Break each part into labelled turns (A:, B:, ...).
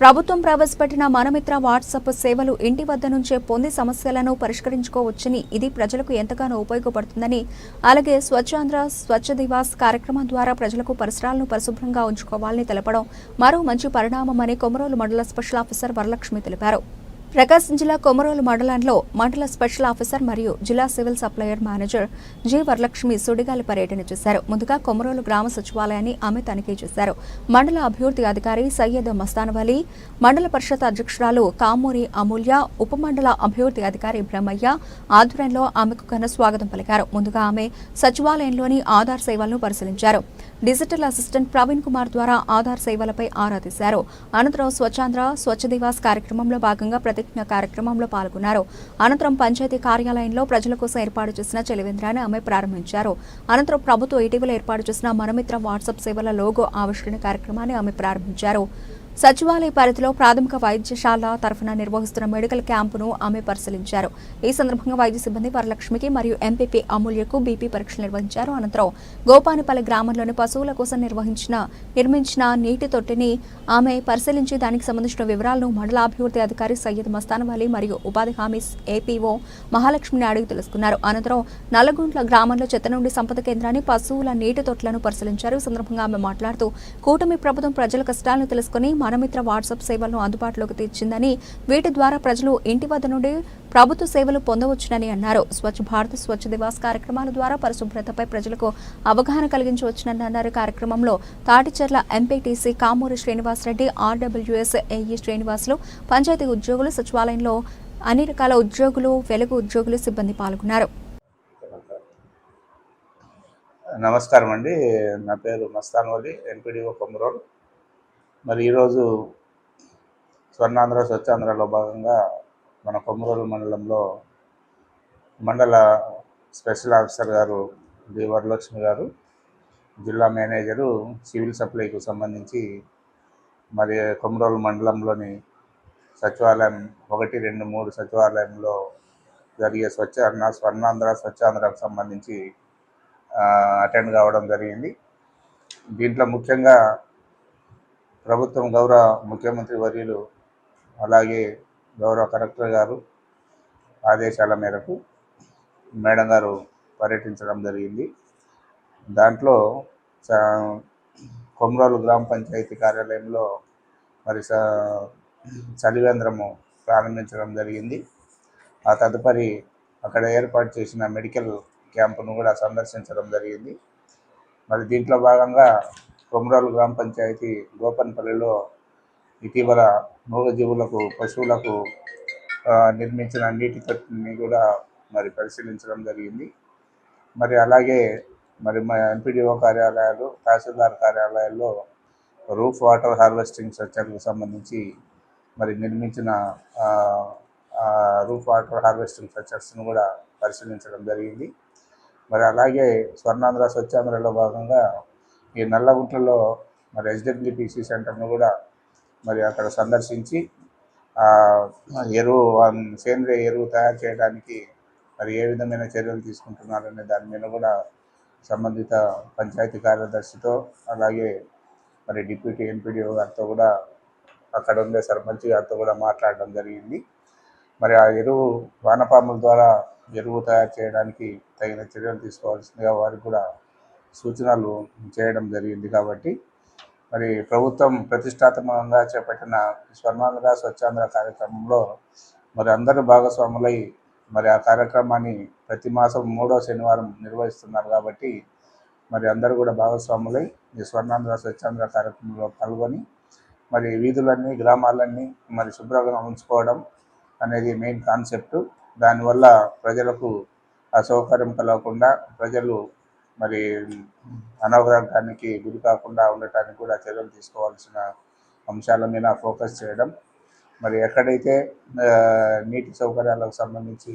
A: ప్రభుత్వం ప్రవేశపెట్టిన మనమిత్ర వాట్సాప్ సేవలు ఇంటి వద్ద నుంచే పొంది సమస్యలను పరిష్కరించుకోవచ్చని ఇది ప్రజలకు ఎంతగానో ఉపయోగపడుతుందని అలాగే స్వచ్ఛాంధ్ర స్వచ్ఛ దివాస్ కార్యక్రమం ద్వారా ప్రజలకు పరిసరాలను పరిశుభ్రంగా ఉంచుకోవాలని తెలపడం మరో మంచి పరిణామమని కొమరోలు మండల స్పెషల్ ఆఫీసర్ వరలక్ష్మి తెలిపారు. ప్రకాశం జిల్లా కొమరోలు మండలంలో మండల స్పెషల్ ఆఫీసర్ మరియు జిల్లా civil supplier manager G Varalakshmi సుడిగాలి పర్యటన చేశారు. ముందుగా కొమరోలు గ్రామ సచివాలయాన్ని ఆమె తనిఖీ చేశారు. మండల అభివృద్ధి అధికారి సయ్యద్ మస్తానవలి మండల పరిషత్ అధ్యక్షురాలు కామూరి అమూల్య ఉప మండల అభివృద్ధి అధికారి బ్రహ్మయ్య ఆధ్వర్యంలో ఆమెకు ఘన స్వాగతం పలికారు. ముందుగా ఆమె సచివాలయంలోని ఆధార్ సేవలను పరిశీలించారు. డిజిటల్ అసిస్టెంట్ ప్రవీణ్ కుమార్ ద్వారా ఆధార్ సేవలపై ఆరా తీశారు. అనంతరం స్వచ్ఛాంధ్ర స్వచ్ఛ దివాస్ కార్యక్రమంలో భాగంగా ప్రతిజ్ఞ కార్యక్రమంలో పాల్గొన్నారు. అనంతరం పంచాయతీ కార్యాలయంలో ప్రజల కోసం ఏర్పాటు చేసిన చెలివేంద్రాన్ని ఆమె ప్రారంభించారు. అనంతరం ప్రభుత్వం ఇటీవల ఏర్పాటు చేసిన మనమిత్ర వాట్సాప్ సేవల లోగో ఆవిష్కరణ కార్యక్రమాన్ని ఆమె ప్రారంభించారు. సచివాలయ పరిధిలో ప్రాథమిక వైద్యశాల తరఫున నిర్వహిస్తున్న మెడికల్ క్యాంపును ఆమె పరిశీలించారు. ఈ సందర్భంగా వైద్య సిబ్బంది వరలక్ష్మికి మరియు ఎంపీపీ అమూల్యకు బీపీ పరీక్షలు నిర్వహించారు. అనంతరం గోపానిపల్లి గ్రామంలోని పశువుల కోసం నిర్వహించిన నిర్మించిన నీటి తొట్టిని ఆమె పరిశీలించి దానికి సంబంధించిన వివరాలను మండల అభివృద్ధి అధికారి సయ్యద్ మస్తానవాలి మరియు ఉపాధి హామీ ఏపీఓ మహాలక్ష్మిని అడిగి తెలుసుకున్నారు. అనంతరం నల్లగుంట్ల గ్రామంలో చెత్త నుండి సంపద కేంద్రాన్ని పశువుల నీటి తొట్లను పరిశీలించారు. ఈ సందర్భంగా ఆమె మాట్లాడుతూ కూటమి ప్రభుత్వం ప్రజల కష్టాలను తెలుసుకుని మనమిత్ర వాట్సాప్ సేవలను అందుబాటులోకి తెచ్చిందని వీటి ద్వారా ప్రజలు ఇంటి వద్ద నుండి ప్రభుత్వ సేవలు పొందవచ్చునని అన్నారు. స్వచ్ఛ భారత్ స్వచ్ఛ దివాస్ కార్యక్రమాల ద్వారా పరిశుభ్రతపై ప్రజలకు అవగాహన కలిగించవచ్చునని అన్నారు. కార్యక్రమంలో Taticherla MPTC Kamuri Srinivasareddy RWS AE Srinivasulu panchayat ఉద్యోగులు సచివాలయంలో అన్ని రకాల ఉద్యోగులు వెలుగు ఉద్యోగులు సిబ్బంది పాల్గొన్నారు.
B: నమస్కారం అండి నా పేరు మస్తాన్ వలి ఎంపీడీఓ కొమరోల్. మరి ఈరోజు స్వర్ణాంధ్ర స్వచ్ఛాంధ్రలో భాగంగా మన కొమరోలు మండలంలో మండల స్పెషల్ ఆఫీసర్ గారు డి. వరలక్ష్మి గారు జిల్లా మేనేజరు సివిల్ సప్లైకు సంబంధించి మరి కొమరోలు మండలంలోని సచివాలయం ఒకటి రెండు మూడు సచివాలయంలో జరిగే స్వచ్ఛాంధ్ర స్వర్ణాంధ్ర స్వచ్ఛాంధ్రకు సంబంధించి అటెండ్ కావడం జరిగింది. దీంట్లో ముఖ్యంగా ప్రభుత్వం గౌరవ ముఖ్యమంత్రి వర్యులు అలాగే గౌరవ కలెక్టర్ గారు ఆదేశాల మేరకు మేడం గారు పర్యటించడం జరిగింది. దాంట్లో చ- గ్రామ పంచాయతీ కార్యాలయంలో మరి స- చలివేంద్రము ప్రారంభించడం జరిగింది. ఆ తదుపరి అక్కడ ఏర్పాటు చేసిన మెడికల్ క్యాంపును కూడా సందర్శించడం జరిగింది. మరి దీంట్లో భాగంగా కొమరాలు గ్రామ పంచాయతీ గోపన్పల్లిలో ఇటీవల మూగజీవులకు పశువులకు నిర్మించిన నీటి తట్టుని కూడా మరి పరిశీలించడం జరిగింది. మరి అలాగే మరి మా ఎంపీడీఓ కార్యాలయాలు తహసీల్దార్ కార్యాలయాల్లో రూఫ్ వాటర్ హార్వెస్టింగ్ స్ట్రక్చర్లకు సంబంధించి మరి నిర్మించిన రూఫ్ వాటర్ హార్వెస్టింగ్ స్ట్రక్చర్స్ను కూడా పరిశీలించడం జరిగింది. మరి అలాగే స్వర్ణాంధ్ర స్వచ్ఛాంధ్రలో భాగంగా ఈ నల్లగుంట్లలో మరి ఎస్డబ్ల్యూపిసి సెంటర్ను కూడా మరి అక్కడ సందర్శించి ఎరువు సేంద్రియ ఎరువు తయారు చేయడానికి మరి ఏ విధమైన చర్యలు తీసుకుంటున్నారనే దాని మీద కూడా సంబంధిత పంచాయతీ కార్యదర్శితో అలాగే మరి డిప్యూటీ ఎంపీడీఓ గారితో కూడా అక్కడ ఉండే సర్పంచ్ గారితో కూడా మాట్లాడడం జరిగింది. మరి ఆ ఎరువు వానపాముల ద్వారా ఎరువు తయారు చేయడానికి తగిన చర్యలు తీసుకోవాల్సిందిగా వారికి కూడా సూచనలు చేయడం జరిగింది కాబట్టి మరి ప్రభుత్వం ప్రతిష్టాత్మకంగా చేపట్టిన స్వర్ణాంధ్ర స్వచ్ఛాంధ్ర కార్యక్రమంలో మరి అందరూ భాగస్వాములై మరి ఆ కార్యక్రమాన్ని ప్రతి మాసం మూడో శనివారం నిర్వహిస్తున్నారు కాబట్టి మరి అందరూ కూడా భాగస్వాములై ఈ స్వర్ణాంధ్ర స్వచ్ఛాంధ్ర కార్యక్రమంలో పాల్గొని మరి వీధులన్నీ గ్రామాలన్నీ మరి శుభ్రంగా ఉంచుకోవడం అనేది మెయిన్ కాన్సెప్ట్. దానివల్ల ప్రజలకు అసౌకర్యం కలగకుండా ప్రజలు మరి అనారోగ్యానికి గురి కాకుండా ఉండటానికి కూడా చర్యలు తీసుకోవాల్సిన అంశాల మీద ఫోకస్ చేయడం. మరి ఎక్కడైతే నీటి సౌకర్యాలకు సంబంధించి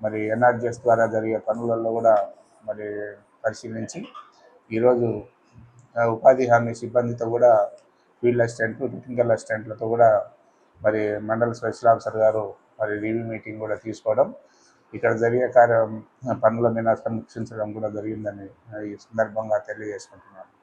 B: మరి ఎన్ఆర్జిఎస్ ద్వారా జరిగే పనులలో కూడా మరి పరిశీలించి ఈరోజు ఉపాధి హామీ సిబ్బందితో కూడా ఫీల్డ్ అసిస్టెంట్లు టెక్నికల్ అసిస్టెంట్లతో కూడా మరి మండల స్పెషల్ ఆఫీసర్ గారు మరి రివ్యూ మీటింగ్ కూడా తీసుకోవడం. ఇక్కడ జరిగే కార్య పనుల మీద సమీక్షించడం కూడా జరిగిందని ఈ సందర్భంగా తెలియజేసుకుంటున్నాను.